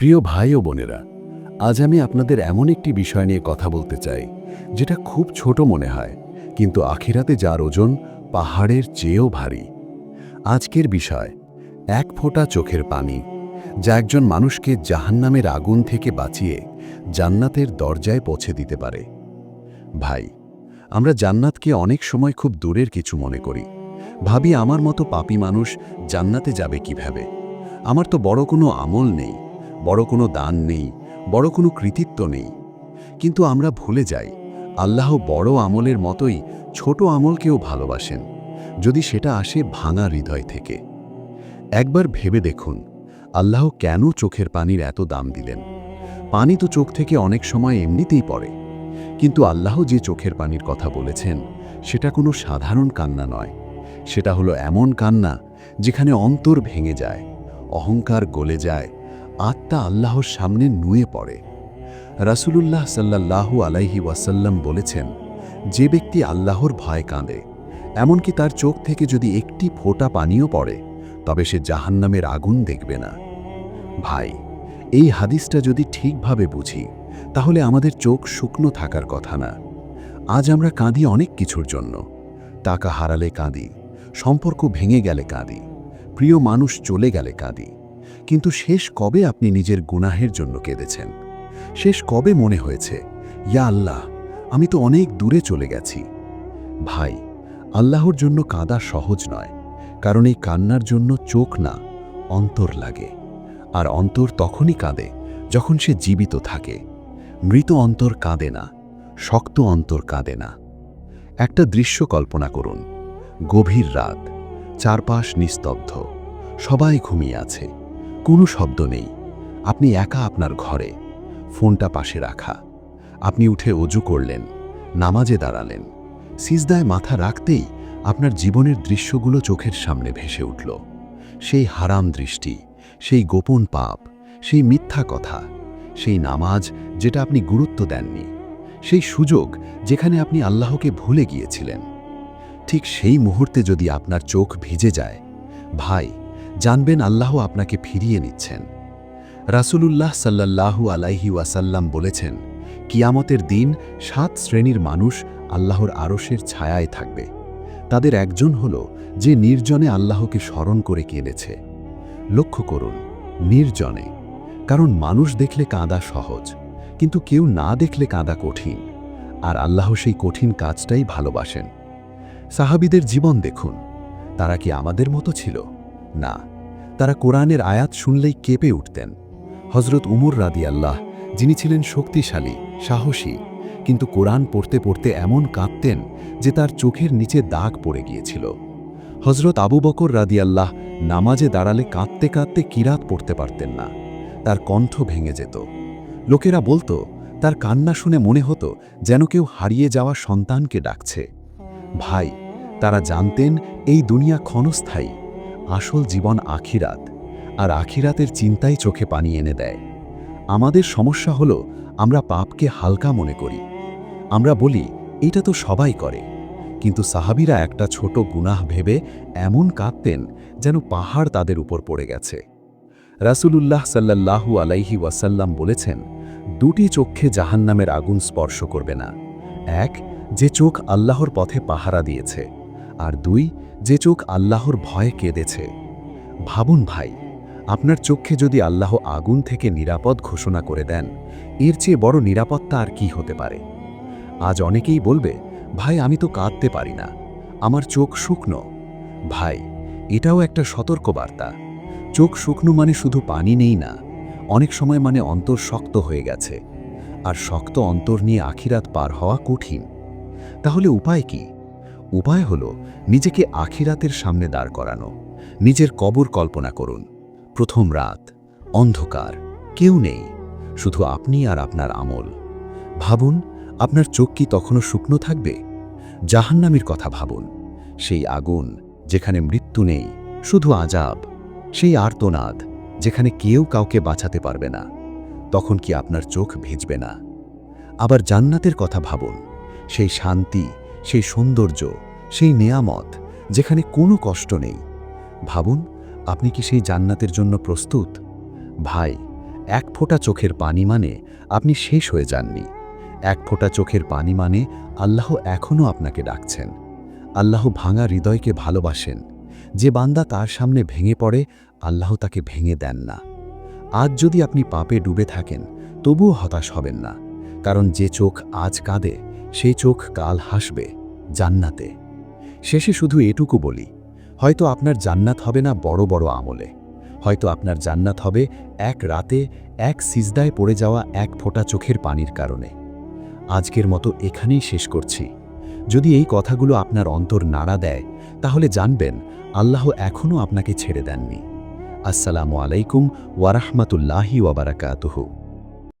প্রিয় ভাই ও বোনেরা, আজ আমি আপনাদের এমন একটি বিষয় নিয়ে কথা বলতে চাই, যেটা খুব ছোট মনে হয়, কিন্তু আখিরাতে যার ওজন পাহাড়ের চেয়েও ভারী। আজকের বিষয়, এক ফোঁটা চোখের পানি, যা একজন মানুষকে জাহান্নামের আগুন থেকে বাঁচিয়ে জান্নাতের দরজায় পৌঁছে দিতে পারে। ভাই, আমরা জান্নাতকে অনেক সময় খুব দূরের কিছু মনে করি। ভাবি, আমার মতো পাপী মানুষ জান্নাতে যাবে কীভাবে? আমার তো বড় কোনো আমল নেই। বড় কোনো দান নেই, বড় কোনো কৃতিত্ব নেই। কিন্তু আমরা ভুলে যাই, আল্লাহ বড় আমলের মতোই ছোট আমলকেও ভালোবাসেন, যদি সেটা আসে ভাঙা হৃদয় থেকে। একবার ভেবে দেখুন, আল্লাহ কেন চোখের পানির এত দাম দিলেন? পানি তো চোখ থেকে অনেক সময় এমনিতেই পড়ে। কিন্তু আল্লাহ যে চোখের পানির কথা বলেছেন, সেটা কোনো সাধারণ কান্না নয়। সেটা হলো এমন কান্না, যেখানে অন্তর ভেঙে যায়, অহংকার গলে যায় আত্মা আল্লাহর সামনে নুয়ে পড়ে। রাসুলুল্লাহ সাল্লাল্লাহু আলাইহি ওয়াসাল্লাম বলেছেন, যে ব্যক্তি আল্লাহর ভয় কাঁদে, এমনকি তার চোখ থেকে যদি একটি ফোঁটা পানিও পড়ে, তবে সে জাহান্নামের আগুন দেখবে না। ভাই, এই হাদিসটা যদি ঠিকভাবে বুঝি, তাহলে আমাদের চোখ শুকনো থাকার কথা না। আজ আমরা কাঁদি অনেক কিছুর জন্য। টাকা হারালে কাঁদি, সম্পর্ক ভেঙে গেলে কাঁদি, প্রিয় মানুষ চলে গেলে কাঁদি। কিন্তু শেষ কবে আপনি নিজের গুনাহের জন্য কেঁদেছেন? শেষ কবে মনে হয়েছে, ইয়া আল্লাহ, আমি তো অনেক দূরে চলে গেছি ভাই, আল্লাহর জন্য কাঁদা সহজ নয়, কারণ এই কান্নার জন্য চোখ না, অন্তর লাগে। আর অন্তর তখনই কাঁদে যখন সে জীবিত থাকে। মৃত অন্তর কাঁদে না, শক্ত অন্তর কাঁদে না। একটা দৃশ্য কল্পনা করুন, গভীর রাত, চারপাশ নিস্তব্ধ, সবাই ঘুমিয়ে আছে। কোনো শব্দ নেই। আপনি একা আপনার ঘরে। ফোনটা পাশে রাখা। আপনি উঠে অজু করলেন, নামাজে দাঁড়ালেন। সিজদায় মাথা রাখতেই আপনার জীবনের দৃশ্যগুলো চোখের সামনে ভেসে উঠল। সেই হারাম দৃষ্টি, সেই গোপন পাপ, সেই মিথ্যা কথা, সেই নামাজ যেটা আপনি গুরুত্ব দেননি, সেই সুযোগ যেখানে আপনি আল্লাহকে ভুলে গিয়েছিলেন। ঠিক সেই মুহূর্তে যদি আপনার চোখ ভিজে যায়, ভাই জানবেন আল্লাহ আপনাকে ফিরিয়ে নিচ্ছেন। রাসূলুল্লাহ সাল্লাল্লাহু আলাইহি ওয়াসাল্লাম বলেছেন, কিয়ামতের দিন সাত শ্রেণির মানুষ আল্লাহর আরশের ছায়ায় থাকবে। তাদের একজন হল যে নির্জনে আল্লাহকে স্মরণ করে কেঁদেছে। লক্ষ্য করুন, নির্জনে, কারণ মানুষ দেখলে কাঁদা সহজ, কিন্তু কেউ না দেখলে কাঁদা কঠিন, আর আল্লাহ সেই কঠিন কাজটাই ভালোবাসেন। সাহাবিদের জীবন দেখুন, তারা কি আমাদের মতো ছিল? না, তারা কোরআনের আয়াত শুনলেই কেঁপে উঠতেন। হজরত উমর রাদি আল্লাহ যিনি ছিলেন শক্তিশালী, সাহসী, কিন্তু কোরআন পড়তে পড়তে এমন কাঁদতেন যে তার চোখের নিচে দাগ পড়ে গিয়েছিল। হজরত আবু বকর রাদি আল্লাহ নামাজে দাঁড়ালে কাঁদতে কাঁদতে কিরাত পড়তে পারতেন না, তার কণ্ঠ ভেঙে যেত। লোকেরা বলতো, তার কান্না শুনে মনে হতো যেন কেউ হারিয়ে যাওয়া সন্তানকে ডাকছে। ভাই, তারা জানতেন এই দুনিয়া ক্ষণস্থায়ী আসল জীবন আখিরাত, আর আখিরাতের চিন্তাই চোখে পানি এনে দেয়। আমাদের সমস্যা হলো, আমরা পাপকে হালকা মনে করি। আমরা বলি, এটা তো সবাই করে। কিন্তু সাহাবিরা একটা ছোট গুনাহ ভেবে এমন কাঁদতেন যেন পাহাড় তাদের উপর পড়ে গেছে। রাসূলুল্লাহ সাল্লাল্লাহু আলাইহি ওয়াসাল্লাম বলেছেন, দুটি চক্ষে জাহান্নামের আগুন স্পর্শ করবে না। এক, যে চোখ আল্লাহর পথে পাহারা দিয়েছে আর দুই, যে চোখ আল্লাহর ভয়ে কেঁদেছে। ভাবুন ভাই, আপনার চোখে যদি আল্লাহ আগুন থেকে নিরাপদ ঘোষণা করে দেন, এর চেয়ে বড় নিরাপত্তা আর কি হতে পারে? আজ অনেকেই বলবে, ভাই, আমি তো কাঁদতে পারি না, আমার চোখ শুকনো। ভাই, এটাও একটা সতর্কবার্তা। চোখ শুকনো মানে শুধু পানি নেই না, অনেক সময় মানে অন্তর শক্ত হয়ে গেছে। আর শক্ত অন্তর নিয়ে আখিরাত পার হওয়া কঠিন। তাহলে উপায় কি? উপায় হল নিজেকে আখিরাতের সামনে দাঁড় করানো। নিজের কবর কল্পনা করুন। প্রথম রাত, অন্ধকার, কেউ নেই, শুধু আপনি আর আপনার আমল। ভাবুন, আপনার চোখ কি তখনও শুকনো থাকবে? জাহান্নামির কথা ভাবুন। সেই আগুন, যেখানে মৃত্যু নেই, শুধু আজাব। সেই আর্তনাদ, যেখানে কেউ কাউকে বাঁচাতে পারবে না। তখন কি আপনার চোখ ভিজবে না? আবার জান্নাতের কথা ভাবুন। সেই শান্তি সেই সৌন্দর্য, সেই নেয়ামত, যেখানে কোনো কষ্ট নেই। ভাবুন, আপনি কি সেই জান্নাতের জন্য প্রস্তুত? ভাই, এক ফোঁটা চোখের পানি মানে আপনি শেষ হয়ে যাননি। এক ফোঁটা চোখের পানি মানে আল্লাহ এখনও আপনাকে ডাকছেন। আল্লাহ ভাঙা হৃদয়কে ভালোবাসেন। যে বান্দা তার সামনে ভেঙে পড়ে, আল্লাহ তাকে ভেঙে দেন না। আজ যদি আপনি পাপে ডুবে থাকেন, তবুও হতাশ হবেন না। কারণ যে চোখ আজ কাঁদে সেই চোখ কাল হাসবে জান্নাতে। শেষে শুধু এটুকু বলি, হয়তো আপনার জান্নাত হবে না বড় বড় আমলে। হয়তো আপনার জান্নাত হবে এক রাতে, এক সিজদায় পড়ে যাওয়া এক ফোঁটা চোখের পানির কারণে। আজকের মতো এখানেই শেষ করছি। যদি এই কথাগুলো আপনার অন্তর নাড়া দেয়, তাহলে জানবেন আল্লাহ এখনও আপনাকে ছেড়ে দেননি। আসসালামু আলাইকুম ওয়ারাহমাতুল্লাহি ওয়াবারাকাতুহু